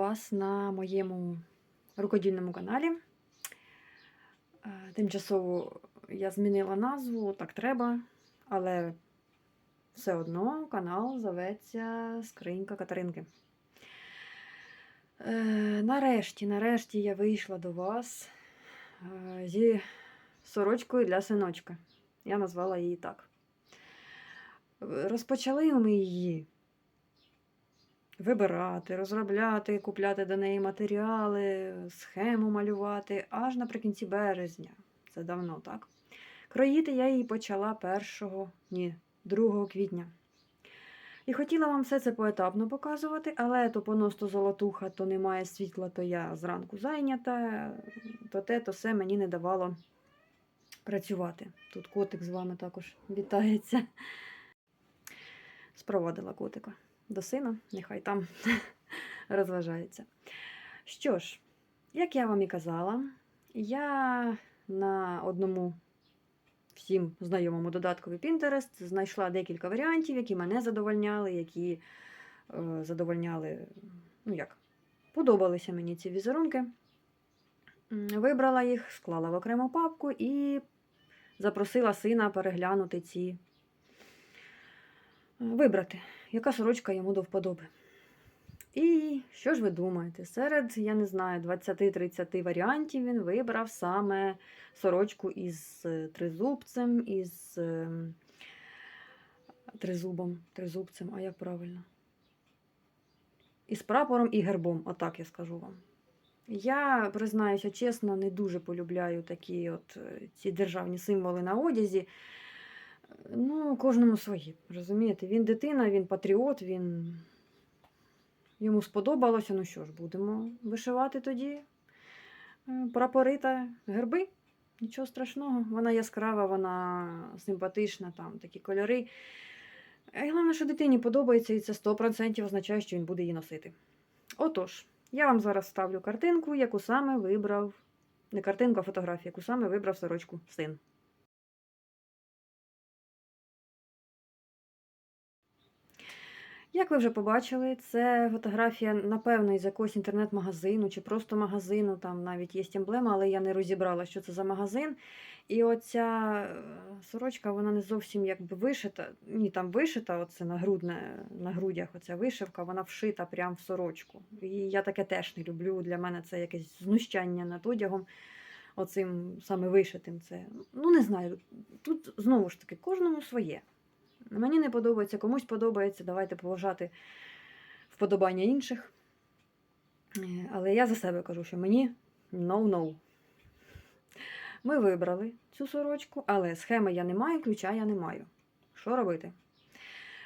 вас на моєму рукодільному каналі. Е, Тимчасово я змінила назву, так треба, але все одно канал зоветься Скринька Катеринки. Е, Нарешті, нарешті я вийшла до вас е, зі сорочкою для синочка. Я назвала її так. Розпочали ми її вибирати, розробляти, купляти до неї матеріали, схему малювати аж наприкінці березня. Це давно, так? Кроїти я її почала 1, ні, 2 квітня. І хотіла вам все це поетапно показувати, але то понос, то золотуха, то немає світла, то я зранку зайнята, то те, то все мені не давало працювати. Тут котик з вами також вітається. Спровадила котика до сина, нехай там розважається. Що ж, як я вам і казала, я на одному всім знайомому додаткові Pinterest знайшла декілька варіантів, які мене задовольняли, які е, задовольняли, ну як, подобалися мені ці візерунки. Вибрала їх, склала в окрему папку і запросила сина переглянути ці вибрати, яка сорочка йому до вподоби. І що ж ви думаєте? Серед, я не знаю, 20-30 варіантів він вибрав саме сорочку із е, тризубцем, із е, тризубом, тризубцем, а як правильно? Із прапором і гербом, отак я скажу вам. Я, признаюся чесно, не дуже полюбляю такі от е, ці державні символи на одязі. Ну, кожному свої. Розумієте, він дитина, він патріот, він йому сподобалося. Ну що ж, будемо вишивати тоді е, прапори та герби. Нічого страшного. Вона яскрава, вона симпатична, там такі кольори. І головне, що дитині подобається, і це 100% означає, що він буде її носити. Отож, я вам зараз ставлю картинку, яку саме вибрав, не картинку, а фотографію, яку саме вибрав сорочку син. Як ви вже побачили, це фотографія, напевно, із якогось інтернет-магазину чи просто магазину. Там навіть є емблема, але я не розібрала, що це за магазин. І оця е, сорочка, вона не зовсім якби вишита. Ні, там вишита, оце на, грудне, на грудях оця вишивка, вона вшита прямо в сорочку. І я таке теж не люблю. Для мене це якесь знущання над одягом. Оцим саме вишитим. Це, ну не знаю. Тут знову ж таки кожному своє. Мені не подобається, комусь подобається. Давайте поважати вподобання інших. Е, Але я за себе кажу, що мені no-no. Ми вибрали цю сорочку, але схеми я не маю, ключа я не маю. Що робити?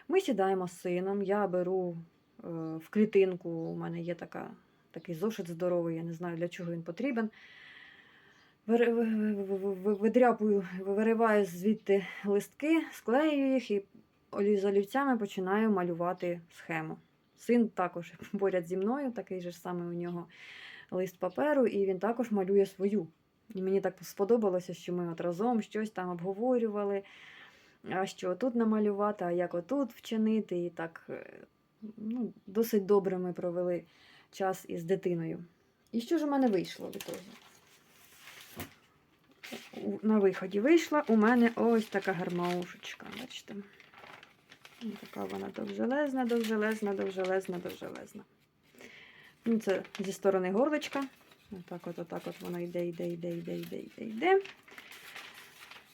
Ми сідаємо з сином, я беру е, в клітинку, у мене є така, такий зошит здоровий, я не знаю, для чого він потрібен. Вир- ви- ви- ви- ви- Видряпую, вириваю звідти листки, склею їх і з олівцями починаю малювати схему. Син також поряд зі мною, такий же самий у нього лист паперу, і він також малює свою. І мені так сподобалося, що ми от разом щось там обговорювали, а що тут намалювати, а як отут вчинити. І так е, ну, досить добре ми провели час із дитиною. І що ж у мене вийшло від того? На виході вийшла у мене ось така гармошечка. Бачите? Така вона довжелезна, довжелезна, довжелезна, довжелезна. Ну, це зі сторони горличка. Отак от, отак от воно йде, йде, йде, йде, йде, йде, йде.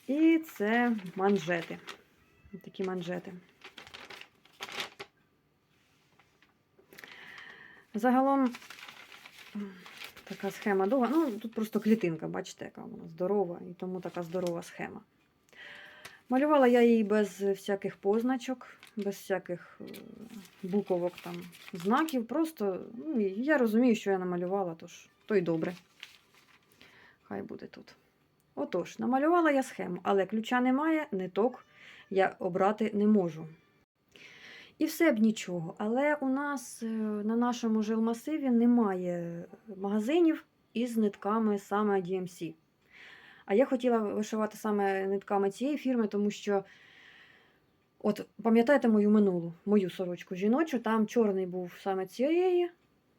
І це манжети. Ось Такі манжети. Загалом така схема довга. Ну, тут просто клітинка, бачите, яка вона здорова, і тому така здорова схема. Малювала я її без всяких позначок, без всяких е, буковок, там, знаків. Просто ну, я розумію, що я намалювала, тож то й добре. Хай буде тут. Отож, намалювала я схему, але ключа немає, ниток я обрати не можу. І все б нічого. Але у нас е, на нашому жилмасиві немає магазинів із нитками саме DMC. А я хотіла вишивати саме нитками цієї фірми, тому що От, пам'ятаєте мою минулу, мою сорочку жіночу, там чорний був саме цієї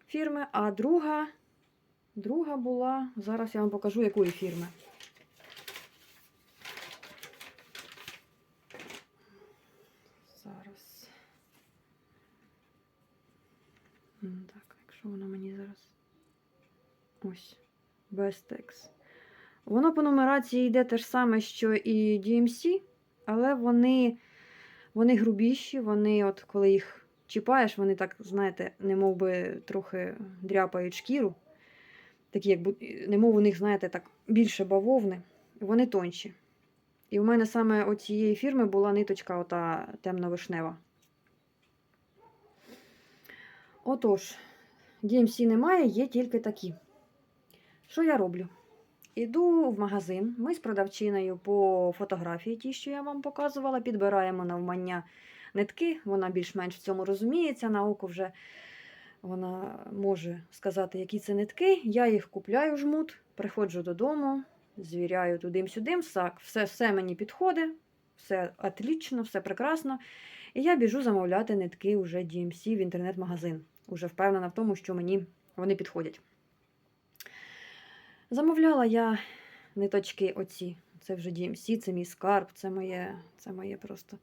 фірми, а друга, друга була, зараз я вам покажу, якої фірми. Зараз. М, Якщо воно мені зараз. Ось. Bestex. Воно по нумерації йде те ж саме, що і DMC, але вони, вони грубіші, вони, от коли їх чіпаєш, вони так, знаєте, немов би трохи дряпають шкіру. Такі, як немов у них, знаєте, так більше бавовни, вони тонші. І у мене саме от цієї фірми була ниточка ота темно-вишнева. Отож, DMC немає, є тільки такі. Що я роблю? Іду в магазин. Ми з продавчиною по фотографії, ті, що я вам показувала, підбираємо навмання нитки. Вона більш-менш в цьому розуміється. На око вже вона може сказати, які це нитки. Я їх купляю жмут, приходжу додому, звіряю туди-сюди, все, все, мені підходить, все отлично, все прекрасно. І я біжу замовляти нитки уже DMC в інтернет-магазин. Уже впевнена в тому, що мені вони підходять. Замовляла я ниточки оці. Це вже DMC, це мій скарб, це моє, це моє просто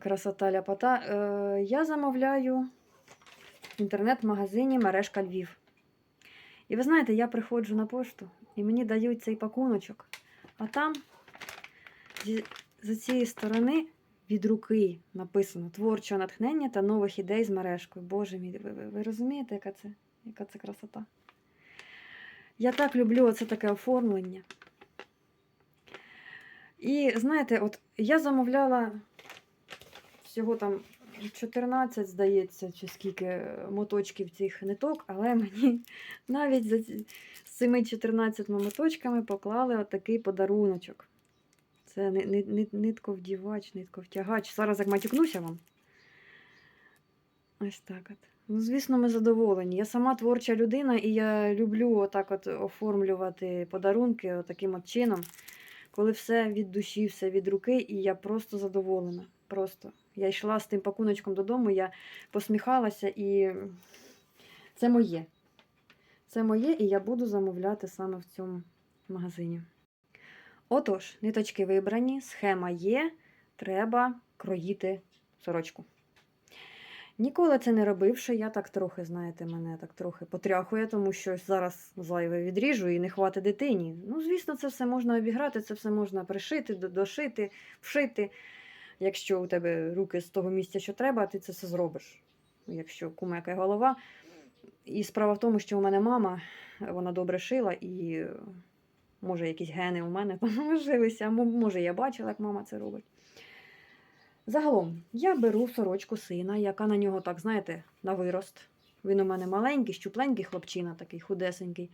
красота ляпота. Е, я замовляю в інтернет-магазині мережка Львів. І ви знаєте, я приходжу на пошту і мені дають цей пакуночок. А там з цієї сторони від руки написано творче натхнення та нових ідей з мережкою. Боже мій, ви, ви, ви розумієте, яка це, яка це красота? Я так люблю оце таке оформлення. І знаєте, от я замовляла всього там 14, здається, чи скільки моточків цих ниток, але мені навіть за з цими 14 моточками поклали отакий подаруночок. Це ни- ни- ни- нитковдівач, нитковтягач. Зараз як матюкнуся вам. Ось так от. Ну, звісно, ми задоволені. Я сама творча людина, і я люблю отак от оформлювати подарунки таким от чином, коли все від душі, все від руки, і я просто задоволена. Просто. Я йшла з тим пакуночком додому, я посміхалася, і це моє. Це моє, і я буду замовляти саме в цьому магазині. Отож, ниточки вибрані, схема є, треба кроїти сорочку. Ніколи це не робивши, я так трохи, знаєте, мене так трохи потряхує, тому що зараз зайве відріжу і не хватить дитині. Ну, звісно, це все можна обіграти, це все можна пришити, дошити, вшити. Якщо у тебе руки з того місця, що треба, ти це все зробиш. Якщо кумекає голова. І справа в тому, що у мене мама, вона добре шила, і може якісь гени у мене там може я бачила, як мама це робить. Загалом, я беру сорочку сина, яка на нього, так, знаєте, на вирост. Він у мене маленький, щупленький хлопчина, такий худесенький.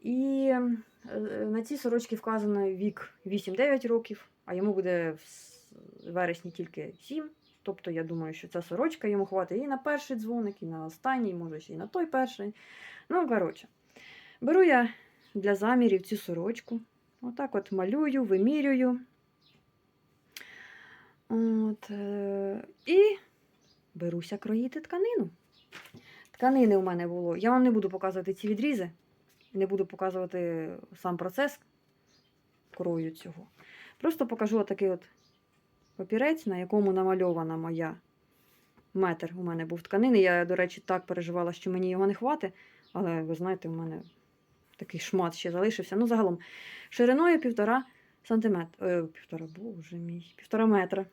І е, на цій сорочці вказано вік 8-9 років, а йому буде в вересні тільки 7. Тобто я думаю, що ця сорочка йому хватить і на перший дзвоник, і на останній, може ще й на той перший. Ну, коротше, беру я для замірів цю сорочку. Отак от малюю, вимірюю. От, е, і беруся кроїти тканину. Тканини у мене було. Я вам не буду показувати ці відрізи, не буду показувати сам процес крою цього. Просто покажу отакий от папірець, на якому намальована моя метр. У мене був тканини. Я, до речі, так переживала, що мені його не хватить, але ви знаєте, у мене такий шмат ще залишився. Ну, загалом, шириною півтора сантиметра. Е, півтора, боже мій, півтора метра.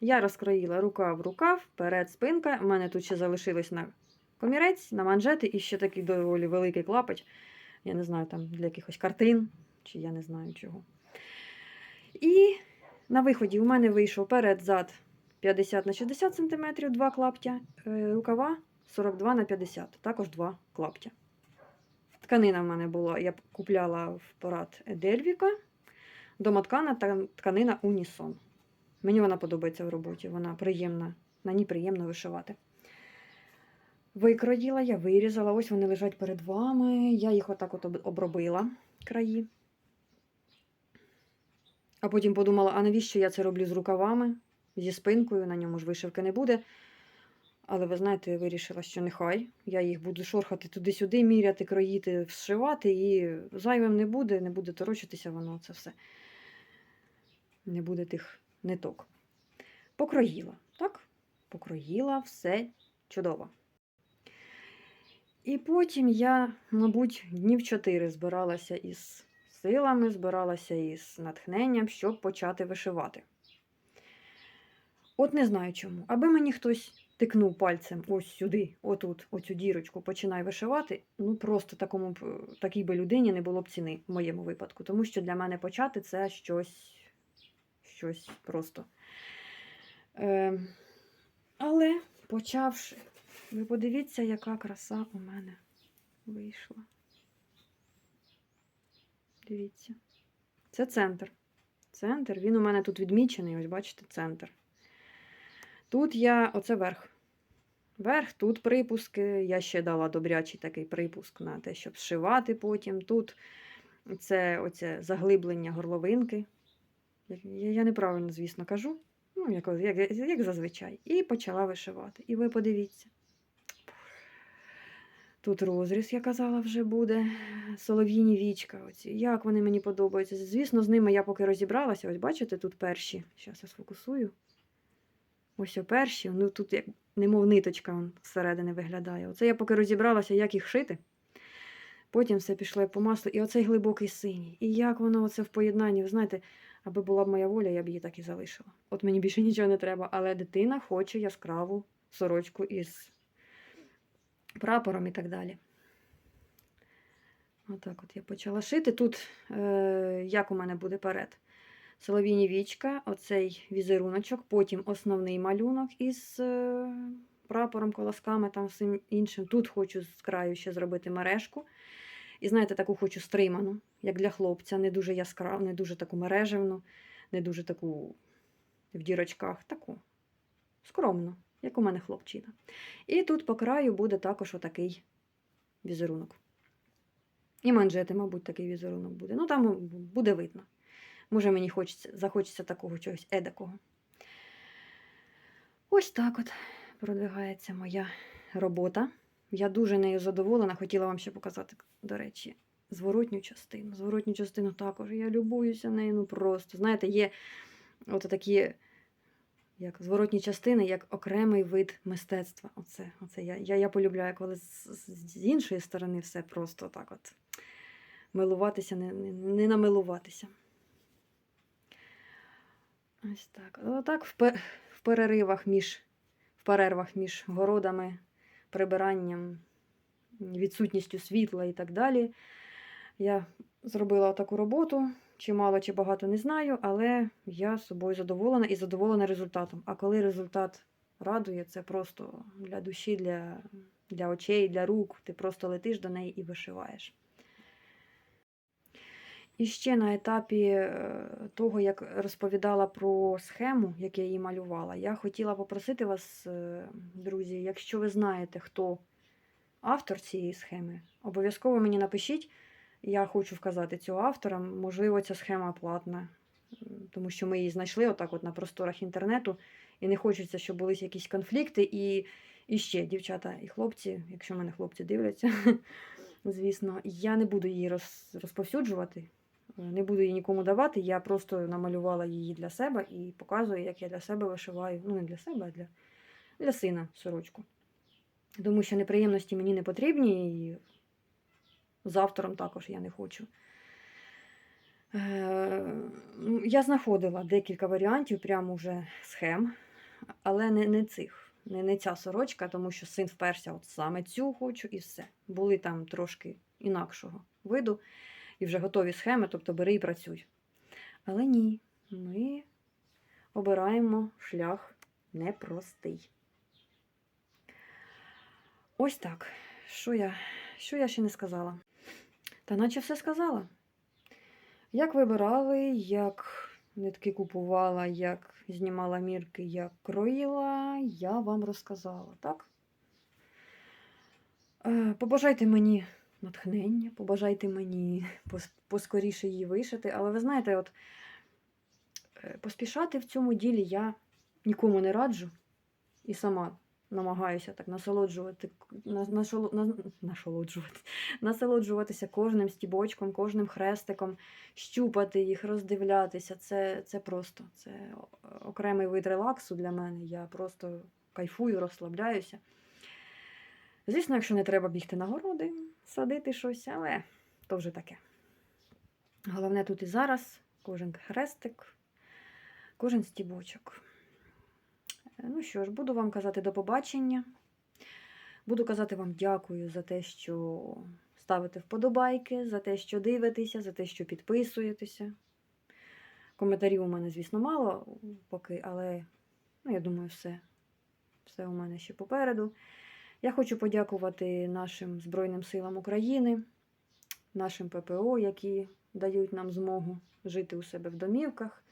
Я розкроїла рукав рукав, перед спинка. У мене тут ще залишилось на комірець, на манжети і ще такий доволі великий клапоть. Я не знаю, там для якихось картин, чи я не знаю чого. І на виході у мене вийшов перед зад 50 на 60 см, два клаптя, е, рукава 42 на 50, також два клаптя. Тканина в мене була, я купляла в парад Дельвіка, домоткана та тканина Унісон. Мені вона подобається в роботі, вона приємна, на ній приємно вишивати. Викроїла я, вирізала, ось вони лежать перед вами. Я їх отак от обробила краї. А потім подумала, а навіщо я це роблю з рукавами, зі спинкою, на ньому ж вишивки не буде. Але ви знаєте, вирішила, що нехай. Я їх буду шорхати туди-сюди, міряти, кроїти, вшивати, і зайвим не буде, не буде торочитися воно це все. Не буде тих ниток. Покроїла, так? Покроїла все чудово. І потім я, мабуть, днів чотири збиралася із силами, збиралася із натхненням, щоб почати вишивати. От не знаю чому. Аби мені хтось тикнув пальцем ось сюди, отут, оцю дірочку, починай вишивати, ну просто такому е, такій би людині не було б ціни в моєму випадку. Тому що для мене почати це щось, щось просто. Е, але почавши, ви подивіться, яка краса у мене вийшла. Дивіться. Це центр. Центр. Він у мене тут відмічений, ось бачите, центр. Тут я, оце верх. Верх, тут припуски. Я ще дала добрячий такий припуск на те, щоб зшивати потім. Тут це оце заглиблення горловинки. Я, я неправильно, звісно, кажу. Ну, як, як, як зазвичай. І почала вишивати. І ви подивіться. Тут розріз, я казала, вже буде. Солов'їні вічка. Оці. Як вони мені подобаються. Звісно, з ними я поки розібралася. Ось бачите, тут перші. Зараз я сфокусую. Ось о перші. Ну тут як немов ниточка он зсередини виглядає. Оце я поки розібралася, як їх шити. Потім все пішло по маслу. І оцей глибокий синій. І як воно оце в поєднанні, ви знаєте, аби була б моя воля, я б її так і залишила. От мені більше нічого не треба, але дитина хоче яскраву сорочку із прапором і так далі. Отак от я почала шити. Тут, е, як у мене буде перед? Солов'їні вічка, оцей візеруночок, потім основний малюнок із е, прапором, колосками, там всім іншим. Тут хочу з краю ще зробити мережку. І знаєте, таку хочу стриману, як для хлопця, не дуже яскраву, не дуже таку мережевну, не дуже таку в дірочках, таку скромну, як у мене хлопчина. І тут по краю буде також отакий візерунок. І манжети, мабуть, такий візерунок буде. Ну, там буде видно. Може, мені хочеться, захочеться такого чогось едакого. Ось так от продвигається моя робота. Я дуже нею задоволена. Хотіла вам ще показати, до речі, зворотню частину. Зворотню частину також. Я любуюся нею, ну просто. Знаєте, є от такі як зворотні частини, як окремий вид мистецтва. Оце, оце я, я, я полюбляю, коли з, з- іншої сторони все просто так от милуватися, не, не, не намилуватися. Ось так. Отак в, пе- в переривах між, в перервах між городами, прибиранням, відсутністю світла і так далі. Я зробила таку роботу. Чи мало, чи багато не знаю, але я собою задоволена і задоволена результатом. А коли результат радує, це просто для душі, для, для очей, для рук. Ти просто летиш до неї і вишиваєш. І ще на етапі е, того, як розповідала про схему, як я її малювала, я хотіла попросити вас, е, друзі, якщо ви знаєте, хто автор цієї схеми, обов'язково мені напишіть. Я хочу вказати цього автора. Можливо, ця схема платна, тому що ми її знайшли отак от на просторах інтернету, і не хочеться, щоб були якісь конфлікти. І, і ще, дівчата і хлопці, якщо мене хлопці дивляться, звісно, я не буду її роз, розповсюджувати, не буду її нікому давати. Я просто намалювала її для себе і показую, як я для себе вишиваю. Ну, не для себе, а для, для сина сорочку. Тому що неприємності мені не потрібні, і з автором також я не хочу. Е, ну, Я знаходила декілька варіантів, прямо вже схем, але не, не цих, не, не ця сорочка, тому що син вперся, от саме цю хочу і все. Були там трошки інакшого виду і вже готові схеми, тобто бери і працюй. Але ні, ми обираємо шлях непростий. Ось так. Що я, що я ще не сказала? Та наче все сказала. Як вибирали, як нитки купувала, як знімала мірки, як кроїла, я вам розказала, так? Е, Побажайте мені натхнення, побажайте мені поскоріше її вишити. Але ви знаєте, от Е, Поспішати в цьому ділі я нікому не раджу і сама намагаюся так насолоджувати, на- нашоло- насолоджуватися кожним стібочком, кожним хрестиком, щупати їх, роздивлятися. Це, це просто це окремий вид релаксу для мене. Я просто кайфую, розслабляюся. Звісно, якщо не треба бігти на городи, садити щось, але то вже таке. Головне тут і зараз кожен хрестик, кожен стібочок. Е, Ну що ж, буду вам казати до побачення. Буду казати вам дякую за те, що ставите вподобайки, за те, що дивитеся, за те, що підписуєтеся. Коментарів у мене, звісно, мало поки, але ну, я думаю, все, все у мене ще попереду. Я хочу подякувати нашим Збройним силам України, нашим ППО, які дають нам змогу жити у себе в домівках,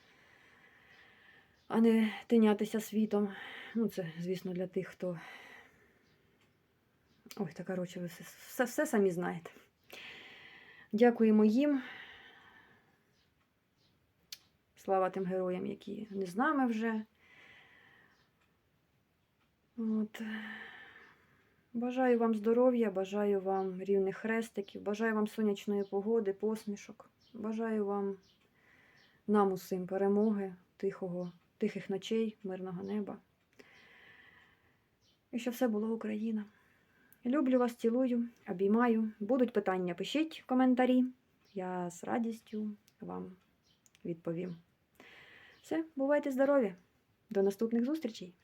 а не тинятися світом. Ну, це, звісно, для тих, хто. Ой, та коротше, ви все, все, все самі знаєте. Дякуємо їм. Слава тим героям, які не з нами вже. От. Бажаю вам здоров'я, бажаю вам рівних хрестиків, бажаю вам сонячної погоди, посмішок. Бажаю вам нам усім перемоги, тихого, тихих ночей, мирного неба. І щоб все було Україна. Люблю вас, цілую, обіймаю. Будуть питання, пишіть в коментарі. Я з радістю вам відповім. Все, бувайте здорові! До наступних зустрічей!